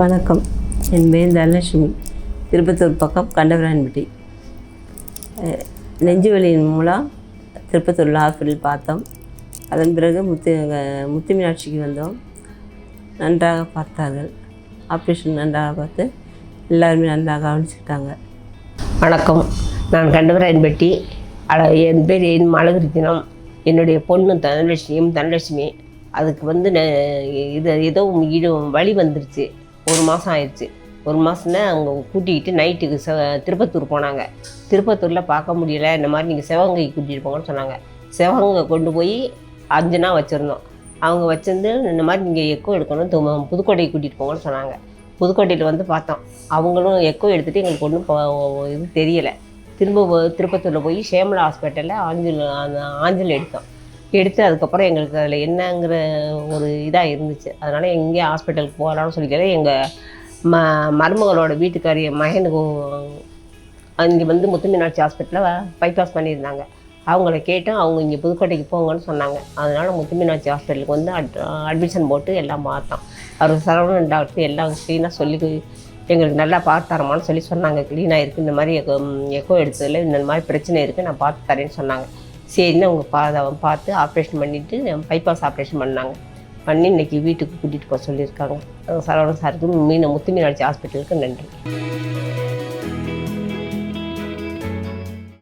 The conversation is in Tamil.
வணக்கம். என் பேர் தனலட்சுமி. திருப்பத்தூர் பக்கம் கண்டவராயன்பட்டி. நெஞ்சு வலியின் மூலம் திருப்பத்தூரில் ஹாஸ்பிட்டல் பார்த்தோம். அதன் பிறகு முத்து முத்து மீனாட்சிக்கு வந்தோம். நன்றாக பார்த்தார்கள். ஆப்ரேஷன் நன்றாக பார்த்து எல்லாருமே நன்றாக கவனிச்சுக்கிட்டாங்க. வணக்கம். நான் கண்டவராயன்பட்டி. அழ என் பேர் என் அழகு தினம் என்னுடைய பொண்ணு தனலட்சுமியும் தனலட்சுமி. அதுக்கு வந்து இது ஏதோ ஈடு வழி வந்துருச்சு. ஒரு மாதம் ஆயிடுச்சு. ஒரு மாதம்னா அவங்க கூட்டிக்கிட்டு நைட்டுக்கு செ திருப்பத்தூர் போனாங்க. திருப்பத்தூரில் பார்க்க முடியல. இந்த மாதிரி நீங்கள் சிவகங்கை கூட்டிகிட்டு போங்கன்னு சொன்னாங்க. சிவகங்கை கொண்டு போய் அஞ்சு நாள் வச்சுருந்தோம். அவங்க வச்சிருந்து இந்த மாதிரி நீங்கள் எக்கோ எடுக்கணும் புதுக்கோட்டைக்கு கூட்டிகிட்டு போங்கன்னு சொன்னாங்க. புதுக்கோட்டையில் வந்து பார்த்தோம். அவங்களும் எக்கோ எடுத்துகிட்டு எங்களுக்கு ஒன்றும் இது தெரியலை. திரும்ப திருப்பத்தூரில் போய் சேமலா ஹாஸ்பிட்டலில் ஆஞ்சல் அந்த ஆஞ்சல் எடுத்தோம். எடுத்து அதுக்கப்புறம் எங்களுக்கு அதில் என்னங்கிற ஒரு இதாக இருந்துச்சு. அதனால் எங்கேயும் ஹாஸ்பிட்டலுக்கு போகலான்னு சொல்லிக்கிறேன் எங்கள் ம மருமகளோட வீட்டுக்காரிய மகனுக்கு அங்கே வந்து முத்துமீனாட்சி ஹாஸ்பிட்டலில் பைபாஸ் பண்ணியிருந்தாங்க. அவங்கள கேட்டோம் அவங்க இங்கே புதுக்கோட்டைக்கு போங்கன்னு சொன்னாங்க. அதனால் முத்துமீனாட்சி ஹாஸ்பிட்டலுக்கு வந்து அட் அட்மிஷன் போட்டு எல்லாம் பார்த்தோம். அவர் சரவணன் டாக்டர் எல்லாம் க்ளீனாக சொல்லி எங்களுக்கு நல்லா பார்த்து தரமான்னு சொல்லி சொன்னாங்க. க்ளீனாக இருக்குது இந்த மாதிரி எக்கோ எக்கோ எடுத்ததில் இந்த மாதிரி பிரச்சனை இருக்குது நான் பார்த்து தரேன்னு சொன்னாங்க. சரின்னு அவங்க பா பார்த்து ஆப்ரேஷன் பண்ணிவிட்டு பைபாஸ் ஆப்ரேஷன் பண்ணாங்க. பண்ணி இன்னைக்கு வீட்டுக்கு கூட்டிகிட்டு போக சொல்லியிருக்காங்க. சரவணன் சாருக்கு மீன் முத்துமீனாட்சி ஹாஸ்பிட்டலுக்கு நன்றி.